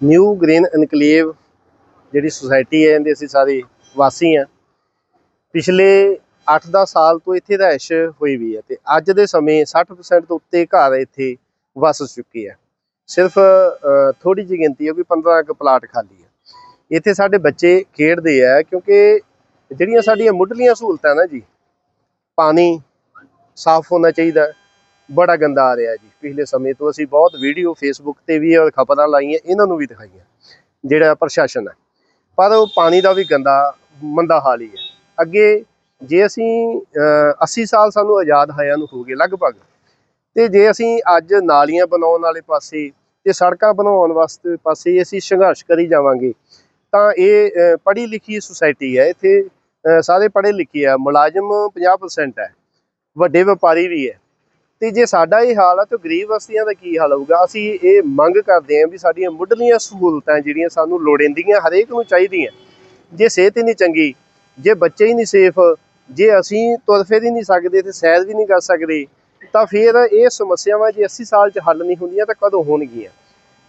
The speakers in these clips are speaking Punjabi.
ਨਿਊ ਗ੍ਰੀਨ ਇਨਕਲੇਵ ਜਿਹੜੀ ਸੁਸਾਇਟੀ ਹੈ, ਇਹਦੇ ਅਸੀਂ ਸਾਰੇ ਵਾਸੀ ਆ ਪਿਛਲੇ 8-10 ਸਾਲ ਤੋਂ ਇੱਥੇ ਰਿਹਾਇਸ਼ ਹੋਈ ਵੀ ਹੈ ਤੇ ਅੱਜ ਦੇ ਸਮੇਂ 60% ਤੋਂ ਉੱਤੇ ਘਰ ਇੱਥੇ ਵਸ ਚੁੱਕੇ ਆ। ਸਿਰਫ ਥੋੜੀ ਜਿਹੀ ਗਿਣਤੀ ਹੈ ਕਿ 15 ਕੁ ਪਲਾਟ ਖਾਲੀ ਹੈ ਇੱਥੇ ਸਾਡੇ ਬੱਚੇ ਖੇਡਦੇ ਆ ਕਿਉਂਕਿ ਜਿਹੜੀਆਂ ਸਾਡੀਆਂ ਮੁੱਢਲੀਆਂ ਸਹੂਲਤਾਂ ਨਾ ਜੀ, ਪਾਣੀ ਸਾਫ਼ ਹੋਣਾ ਚਾਹੀਦਾ। ਬੜਾ ਗੰਦਾ ਆ ਰਿਹਾ ਜੀ। ਪਿਛਲੇ ਸਮੇਂ ਤੋਂ ਅਸੀਂ ਬਹੁਤ ਵੀਡੀਓ ਫੇਸਬੁੱਕ ਤੇ ਵੀ ਔਰ ਖਬਰਾਂ ਲਾਈਆਂ ਇਹਨਾਂ ਨੂੰ ਵੀ ਦਿਖਾਈਆਂ ਜਿਹੜਾ ਪ੍ਰਸ਼ਾਸਨ ਹੈ। ਪਰ ਉਹ ਪਾਣੀ ਦਾ ਵੀ ਗੰਦਾ ਮੰਦਾ ਹਾਲ ਹੀ ਹੈ। ਅੱਗੇ ਜੇ ਅਸੀਂ ਅਹ, 80 ਸਾਲ ਸਾਨੂੰ ਆਜ਼ਾਦ ਹੋਇਆਂ ਨੂੰ ਹੋ ਗਏ ਲਗਭਗ ਤੇ ਜੇ ਅਸੀਂ ਅੱਜ ਨਾਲੀਆਂ ਬਣਾਉਣ ਵਾਲੇ ਪਾਸੇ ਤੇ ਸੜਕਾਂ ਬਣਾਉਣ ਵਾਸਤੇ ਪਾਸੇ ਅਸੀਂ ਸੰਘਰਸ਼ ਕਰੀ ਜਾਵਾਂਗੇ ਤਾਂ ਇਹ ਪੜ੍ਹੀ ਲਿਖੀ ਸੁਸਾਇਟੀ ਹੈ। ਇੱਥੇ ਸਾਰੇ ਪੜ੍ਹੇ ਲਿਖੇ ਆ ਮੁਲਾਜ਼ਮ 50% ਹੈ ਵੱਡੇ ਵਪਾਰੀ ਵੀ ਹੈ। ਤੇ ਜੇ ਸਾਡਾ ਇਹ ਹਾਲ ਆ ਤਾਂ ਗਰੀਬ ਵਸਤੀਆਂ ਦਾ ਕੀ ਹਾਲ ਹੋਊਗਾ? ਅਸੀਂ ਇਹ ਮੰਗ ਕਰਦੇ ਹਾਂ ਵੀ ਸਾਡੀਆਂ ਮੁੱਢਲੀਆਂ ਸਹੂਲਤਾਂ ਜਿਹੜੀਆਂ ਸਾਨੂੰ ਲੋੜੀਂਦੀਆਂ ਹਰੇਕ ਨੂੰ ਚਾਹੀਦੀਆਂ। ਜੇ ਸਿਹਤ ਹੀ ਨਹੀਂ ਚੰਗੀ, ਜੇ ਬੱਚੇ ਹੀ ਨਹੀਂ ਸੇਫ ਜੇ ਅਸੀਂ ਤੁਰ ਫਿਰ ਹੀ ਨਹੀਂ ਸਕਦੇ ਤੇ ਸੈਰ ਵੀ ਨਹੀਂ ਕਰ ਸਕਦੇ, ਤਾਂ ਫਿਰ ਇਹ ਸਮੱਸਿਆਵਾਂ ਜੇ 80 ਸਾਲ 'ਚ ਹੱਲ ਨਹੀਂ ਹੁੰਦੀਆਂ ਤਾਂ ਕਦੋਂ ਹੋਣਗੀਆਂ?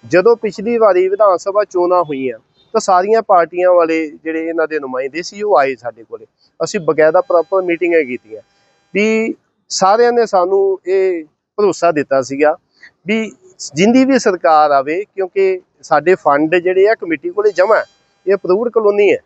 ਜਦੋਂ ਪਿਛਲੀ ਵਾਰੀ ਵਿਧਾਨ ਸਭਾ ਚੋਣਾਂ ਹੋਈਆਂ, ਤਾਂ ਸਾਰੀਆਂ ਪਾਰਟੀਆਂ ਵਾਲੇ ਜਿਹੜੇ ਇਹਨਾਂ ਦੇ ਨੁਮਾਇੰਦੇ ਸੀ ਉਹ ਆਏ ਸਾਡੇ ਕੋਲੇ। ਅਸੀਂ ਬਕਾਇਦਾ ਪ੍ਰੋਪਰ ਮੀਟਿੰਗਾਂ ਕੀਤੀਆਂ। ਵੀ ਸਾਰਿਆਂ ਨੇ ਸਾਨੂੰ ਇਹ ਭਰੋਸਾ ਦਿੱਤਾ ਸੀਗਾ ਵੀ ਜਿੰਦੀ ਵੀ ਸਰਕਾਰ ਆਵੇ, ਕਿਉਂਕਿ ਸਾਡੇ ਫੰਡ ਜਿਹੜੇ ਆ ਕਮੇਟੀ ਕੋਲੇ ਜਮ੍ਹਾਂ ਇਹ ਅਪਰੂਵਡ ਕਲੋਨੀ ਹੈ।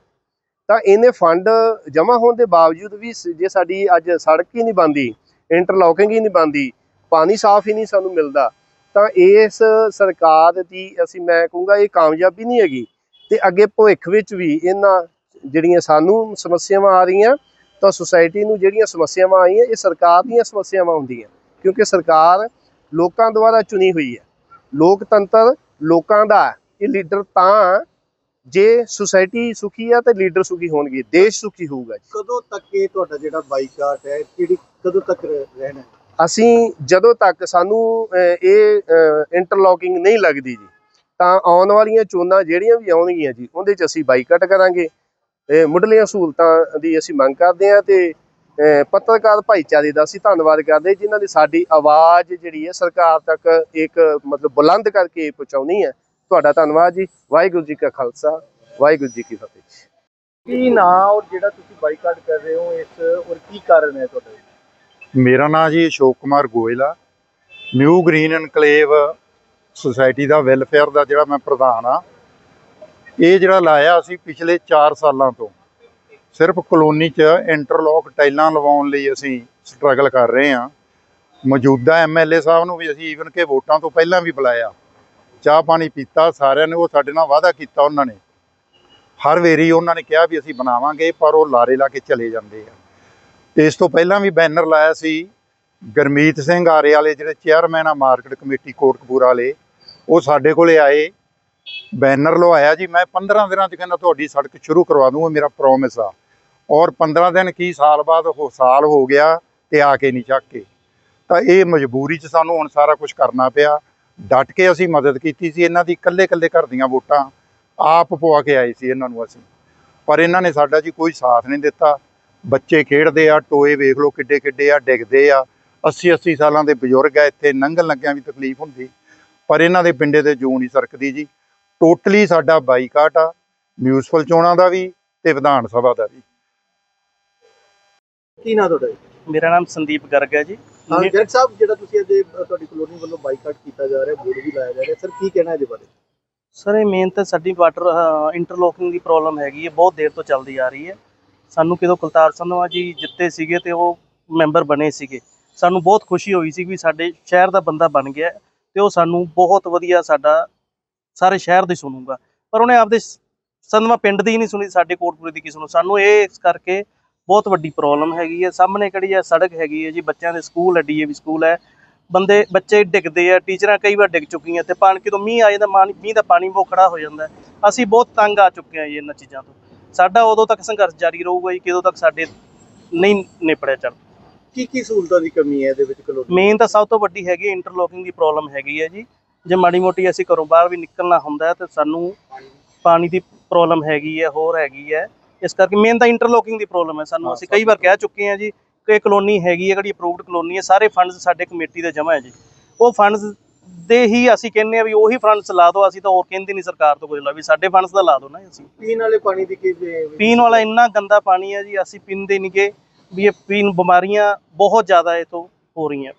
ਤਾਂ ਇਹਨੇ ਫੰਡ ਜਮ੍ਹਾਂ ਹੋਣ ਦੇ ਬਾਵਜੂਦ ਵੀ ਜੇ ਸਾਡੀ ਅੱਜ ਸੜਕ ਹੀ ਨਹੀਂ ਬਣਦੀ, ਇੰਟਰਲੋਕਿੰਗ ਹੀ ਨਹੀਂ ਬਣਦੀ, ਪਾਣੀ ਸਾਫ਼ ਹੀ ਨਹੀਂ ਸਾਨੂੰ ਮਿਲਦਾ, ਤਾਂ ਇਸ ਸਰਕਾਰ ਦੀ ਅਸੀਂ, ਮੈਂ ਕਹੂੰਗਾ, ਇਹ ਕਾਮਯਾਬੀ ਨਹੀਂ ਹੈਗੀ। ਤੇ ਅੱਗੇ ਭਵਿੱਖ ਵਿੱਚ ਵੀ ਇਹਨਾਂ ਜਿਹੜੀਆਂ ਸਾਨੂੰ ਸਮੱਸਿਆਵਾਂ ਆ ਰਹੀਆਂ ਤਾਂ ਸੁਸਾਇਟੀ ਨੂੰ ਜਿਹੜੀਆਂ ਸਮੱਸਿਆਵਾਂ ਆਈਆਂ ਇਹ ਸਰਕਾਰ ਦੀਆਂ ਸਮੱਸਿਆਵਾਂ ਹੁੰਦੀਆਂ ਕਿਉਂਕਿ ਸਰਕਾਰ ਲੋਕਾਂ ਦੁਆਰਾ ਚੁਣੀ ਹੋਈ ਹੈ ਲੋਕਤੰਤਰ ਲੋਕਾਂ ਦਾ। ਇਹ ਲੀਡਰ ਤਾਂ ਜੇ ਸੁਸਾਇਟੀ ਸੁਖੀ ਆ ਤੇ ਲੀਡਰ ਸੁਖੀ ਹੋਣਗੇ ਦੇਸ਼ ਸੁਖੀ ਹੋਊਗਾ ਜੀ ਕਦੋਂ ਤੱਕ ਇਹ ਤੁਹਾਡਾ ਜਿਹੜਾ ਬਾਈਕਾਟ ਹੈ ਕਿਹੜੀ ਕਦੋਂ ਤੱਕ ਰਹਿ- ਰਹਿਣਾ? ਅਸੀਂ ਜਦੋਂ ਤੱਕ ਸਾਨੂੰ ਇਹ ਇੰਟਰਲੋਕਿੰਗ ਨਹੀਂ ਲੱਗਦੀ ਜੀ ਤਾਂ ਆਉਣ ਵਾਲੀਆਂ ਚੋਣਾਂ ਜਿਹੜੀਆਂ ਵੀ ਆਉਣਗੀਆਂ ਜੀ ਉਹਦੇ 'ਚ ਅਸੀਂ ਬਾਈਕਾਟ ਕਰਾਂਗੇ ਇਹ ਮੁੱਢਲੀਆਂ ਸਹੂਲਤਾਂ ਦੀ ਅਸੀਂ ਮੰਗ ਕਰਦੇ ਹਾਂ ਤੇ ਪੱਤਰਕਾਰ ਭਾਈਚਾਰੇ ਦਾ ਅਸੀਂ ਧੰਨਵਾਦ ਕਰਦੇ ਜਿਨ੍ਹਾਂ ਦੀ ਸਾਡੀ ਆਵਾਜ਼ ਜਿਹੜੀ ਹੈ ਸਰਕਾਰ ਤੱਕ ਇੱਕ ਮਤਲਬ ਬੁਲੰਦ ਕਰਕੇ ਪਹੁੰਚਾਉਣੀ ਹੈ। ਤੁਹਾਡਾ ਧੰਨਵਾਦ ਜੀ। ਵਾਹਿਗੁਰੂ ਜੀ ਕਾ ਖਾਲਸਾ। ਵਾਹਿਗੁਰੂ ਜੀ ਕੀ ਫਤਿਹ। ਕੀ ਨਾਂ ਔਰ ਜਿਹੜਾ ਤੁਸੀਂ ਬਾਈਕਾਟ ਕਰ ਰਹੇ ਹੋ ਇਸ ਔਰ ਕੀ ਕਾਰਨ ਹੈ ਤੁਹਾਡਾ? ਮੇਰਾ ਨਾਮ ਜੀ ਅਸ਼ੋਕ ਕੁਮਾਰ ਗੋਇਲ ਆ। ਨਿਊ ਗ੍ਰੀਨ ਐਨਕਲੇਵ ਸੁਸਾਇਟੀ ਦਾ ਵੈਲਫੇਅਰ ਦਾ ਜਿਹੜਾ ਮੈਂ ਪ੍ਰਧਾਨ ਆ। ਇਹ ਜਿਹੜਾ ਲਾਇਆ ਅਸੀਂ ਪਿਛਲੇ 4 ਸਾਲਾਂ ਤੋਂ, ਸਿਰਫ ਕਲੋਨੀ 'ਚ ਇੰਟਰਲੋਕ ਟਾਈਲਾਂ ਲਵਾਉਣ ਲਈ ਅਸੀਂ ਸਟਰਗਲ ਕਰ ਰਹੇ ਹਾਂ। ਮੌਜੂਦਾ ਐਮਐਲਏ ਸਾਹਿਬ ਨੂੰ ਵੀ ਅਸੀਂ ਈਵਨ ਕਿ ਵੋਟਾਂ ਤੋਂ ਪਹਿਲਾਂ ਵੀ ਬੁਲਾਇਆ। ਚਾਹ ਪਾਣੀ ਪੀਤਾ, ਸਾਰਿਆਂ ਨੇ ਉਹ ਸਾਡੇ ਨਾਲ ਵਾਅਦਾ ਕੀਤਾ ਉਹਨਾਂ ਨੇ। ਹਰ ਵੇਰੀ ਉਹਨਾਂ ਨੇ ਕਿਹਾ ਵੀ ਅਸੀਂ ਬਣਾਵਾਂਗੇ, ਪਰ ਉਹ ਲਾਰੇ ਲਾ ਕੇ ਚਲੇ ਜਾਂਦੇ ਆ। ਤੇ ਇਸ ਤੋਂ ਪਹਿਲਾਂ ਵੀ ਬੈਨਰ ਲਾਇਆ ਸੀ, ਗਰਮੀਤ ਸਿੰਘ ਆਰੇ ਵਾਲੇ ਜਿਹੜੇ ਚੇਅਰਮੈਨ ਆ, ਮਾਰਕੀਟ ਕਮੇਟੀ ਕੋਟਕਪੂਰਾ ਵਾਲੇ, ਉਹ ਸਾਡੇ ਕੋਲੇ ਆਏ। ਬੈਨਰ ਲਵਾਇਆ ਜੀ, ਮੈਂ 15 ਦਿਨਾਂ ਚ ਕਹਿੰਦਾ ਤੁਹਾਡੀ ਸੜਕ ਸ਼ੁਰੂ ਕਰਵਾ ਦੂੰਗਾ, ਮੇਰਾ ਪ੍ਰੋਮਿਸ ਆ। ਔਰ 15 ਦਿਨ ਕੀ ਸਾਲ ਬਾਅਦ ਉਹ ਸਾਲ ਹੋ ਗਿਆ ਤੇ ਆ ਕੇ ਨਹੀਂ ਚੱਕ ਕੇ। ਤਾਂ ਇਹ ਮਜਬੂਰੀ ਚ ਸਾਨੂੰ ਹੁਣ ਸਾਰਾ ਕੁਝ ਕਰਨਾ ਪਿਆ। ਡਟ ਕੇ ਅਸੀਂ ਮਦਦ ਕੀਤੀ ਸੀ, ਇਹਨਾਂ ਦੀ ਇਕੱਲੇ ਇਕੱਲੇ ਘਰ ਦੀਆਂ ਵੋਟਾਂ ਆਪ ਪਵਾ ਕੇ ਆਏ ਸੀ ਇਹਨਾਂ ਨੂੰ ਅਸੀਂ। ਪਰ ਇਹਨਾਂ ਨੇ ਸਾਡਾ ਜੀ ਕੋਈ ਸਾਥ ਨਹੀਂ ਦਿੱਤਾ। ਬੱਚੇ ਖੇਡਦੇ ਆ, ਟੋਏ ਵੇਖ ਲਓ ਕਿੱਡੇ ਕਿੱਡੇ ਆ, ਡਿੱਗਦੇ ਆ। 80 80 ਸਾਲਾਂ ਦੇ ਬਜ਼ੁਰਗ ਆ, ਇੱਥੇ ਲੰਘਣ ਲੱਗਿਆਂ ਵੀ ਤਕਲੀਫ ਹੁੰਦੀ। ਪਰ ਇਹਨਾਂ ਦੇ ਪਿੰਡੇ ਤੇ ਜੂੰ ਨਹੀਂ ਸਰਕਦੀ ਜੀ। ਟੋਟਲੀ ਸਾਡਾ ਬਾਈਕਾਟ ਆ ਮਿਊਨਿਸਪਲ ਚੋਣਾਂ ਦਾ ਵੀ ਤੇ ਵਿਧਾਨ ਸਭਾ ਦਾ ਵੀ। ਕੀ ਨਾਂ ਤੁਹਾਡਾ ਮੇਰਾ ਨਾਮ ਸੰਦੀਪ ਗਰਗ ਹੈ ਜੀ। ਹਾਂ ਜੱਜ ਸਾਹਿਬ ਜਿਹੜਾ ਤੁਸੀਂ ਅੱਜ ਇਹ, ਅ, ਤੁਹਾਡੀ ਕਲੋਨੀ ਵੱਲੋਂ ਬਾਈਕਾਟ ਕੀਤਾ ਜਾ ਰਿਹਾ ਬੋਰਡ ਵੀ ਲਾਇਆ ਜਾ ਰਿਹਾ ਸਰ ਕੀ ਕਹਿਣਾ ਇਹਦੇ ਬਾਰੇ? ਸਰ ਇਹ ਮੇਨ ਤਾਂ ਸਾਡੀ ਵਾਟਰ ਇੰਟਰਲੋਕਿੰਗ ਦੀ ਪ੍ਰੋਬਲਮ ਹੈਗੀ ਹੈ ਬਹੁਤ ਦੇਰ ਤੋਂ ਚੱਲਦੀ ਆ ਰਹੀ ਹੈ। ਸਾਨੂੰ ਕਿਦੋਂ ਕੁਲਤਾਰ ਸੰਧਵਾ ਜੀ ਜਿੱਤੇ ਸੀਗੇ ਤੇ ਉਹ ਮੈਂਬਰ ਬਣੇ ਸੀਗੇ। ਸਾਨੂੰ ਬਹੁਤ ਖੁਸ਼ੀ ਹੋਈ ਸੀ ਵੀ ਸਾਡੇ ਸ਼ਹਿਰ ਦਾ ਬੰਦਾ ਬਣ ਗਿਆ ਹੈ ਤੇ ਉਹ ਸਾਨੂੰ ਬਹੁਤ ਵਧੀਆ ਸਾਡਾ ਸਾਰੇ ਸ਼ਹਿਰ ਦੀ ਸੁਣੂਗਾ। ਪਰ ਉਹਨੇ ਆਪਦੇ ਸੰਧਵਾ ਪਿੰਡ ਦੀ ਨਹੀਂ ਸੁਣੀ ਸਾਡੇ ਕੋਟਪੁਰੇ ਦੀ ਕਿਸ ਨੂੰ ਸਾਨੂੰ ਇਹ ਇਸ ਕਰਕੇ ਬਹੁਤ ਵੱਡੀ ਪ੍ਰੋਬਲਮ ਹੈਗੀ ਹੈ। ਸਾਹਮਣੇ ਕਿਹੜੀ ਹੈ? ਸੜਕ ਹੈਗੀ ਹੈ ਜੀ। ਬੱਚਿਆਂ ਦੇ ਸਕੂਲ ਹੈ ਡੀਏਵੀ ਸਕੂਲ ਹੈ। ਬੰਦੇ ਬੱਚੇ ਡਿੱਗਦੇ ਆ ਟੀਚਰਾਂ ਕਈ ਵਾਰ ਡਿੱਗ ਚੁੱਕੀਆਂ ਤੇ ਪਾਣੀ ਕਿਦੋਂ ਮੀਂਹ ਆ ਜਾਂਦਾ ਮੀਂਹ ਦਾ ਪਾਣੀ ਖੜਾ ਹੋ ਜਾਂਦਾ। ਅਸੀਂ ਬਹੁਤ ਤੰਗ ਆ ਚੁੱਕੇ ਹਾਂ ਜੀ ਇਹਨਾਂ ਚੀਜ਼ਾਂ ਤੋਂ। ਸਾਡਾ ਉਦੋਂ ਤੱਕ ਸੰਘਰਸ਼ ਜਾਰੀ ਰਹੂਗਾ ਜੀ ਕਿਦੋਂ ਤੱਕ ਸਾਡੇ ਨਹੀਂ ਨਿਪੜਿਆ ਚੱਲ। ਕੀ ਕੀ ਸਹੂਲਤਾਂ ਦੀ ਕਮੀ ਹੈ ਇਹਦੇ ਵਿੱਚ ਕਲੋਨੀ ਮੇਨ ਤਾਂ ਸਭ ਤੋਂ ਵੱਡੀ ਹੈਗੀ ਇੰਟਰਲੋਕਿੰਗ ਦੀ ਪ੍ਰੋਬਲਮ ਹੈਗੀ ਹੈ ਜੀ। ਜੇ ਮਾੜੀ ਮੋਟੀ ਅਸੀਂ ਘਰੋਂ ਬਾਹਰ ਵੀ ਨਿਕਲਣਾ ਹੁੰਦਾ ਹੈ ਤੇ ਸਾਨੂੰ ਪਾਣੀ ਦੀ ਪ੍ਰੋਬਲਮ ਹੈਗੀ ਹੈ ਹੋਰ ਹੈਗੀ ਹੈ। ਇਸ ਕਰਕੇ ਮੇਨ ਤਾਂ ਇੰਟਰਲੋਕਿੰਗ ਦੀ ਪ੍ਰੋਬਲਮ ਹੈ ਸਾਨੂੰ। ਅਸੀਂ ਕਈ ਵਾਰ ਕਹਿ ਚੁੱਕੇ ਹਾਂ ਜੀ ਕਿ ਕਲੋਨੀ ਹੈਗੀ ਹੈ ਜਿਹੜੀ ਅਪਰੂਵਡ ਕਲੋਨੀ ਹੈ ਸਾਰੇ ਫੰਡਸ ਸਾਡੇ ਕਮੇਟੀ ਦੇ ਜਮ੍ਹਾਂ ਹੈ ਜੀ। ਉਹ ਫੰਡਸ ਦੇ ਹੀ ਅਸੀਂ ਕਹਿੰਦੇ ਆ ਵੀ ਉਹੀ ਫੰਡਸ ਲਾ ਦਿਓ ਅਸੀਂ ਤਾਂ ਹੋਰ ਕਹਿੰਦੇ ਨਹੀਂ ਸਰਕਾਰ ਤੋਂ ਕੁਝ ਲਾ ਵੀ ਸਾਡੇ ਫੰਡਸ ਦਾ ਲਾ ਦਿਓ ਨਾ ਅਸੀਂ। ਪੀਣ ਵਾਲੇ ਪਾਣੀ ਦੀ ਕੀ ਪੀਣ ਵਾਲਾ ਇੰਨਾ ਗੰਦਾ ਪਾਣੀ ਹੈ ਜੀ ਅਸੀਂ ਪੀਂਦੇ ਨਹੀਂ ਗੇ ਵੀ ਇਹ ਪੀਣ ਬਿਮਾਰੀਆਂ ਬਹੁਤ ਜ਼ਿਆਦਾ ਇਹ ਤੋਂ ਹੋ ਰਹੀਆਂ।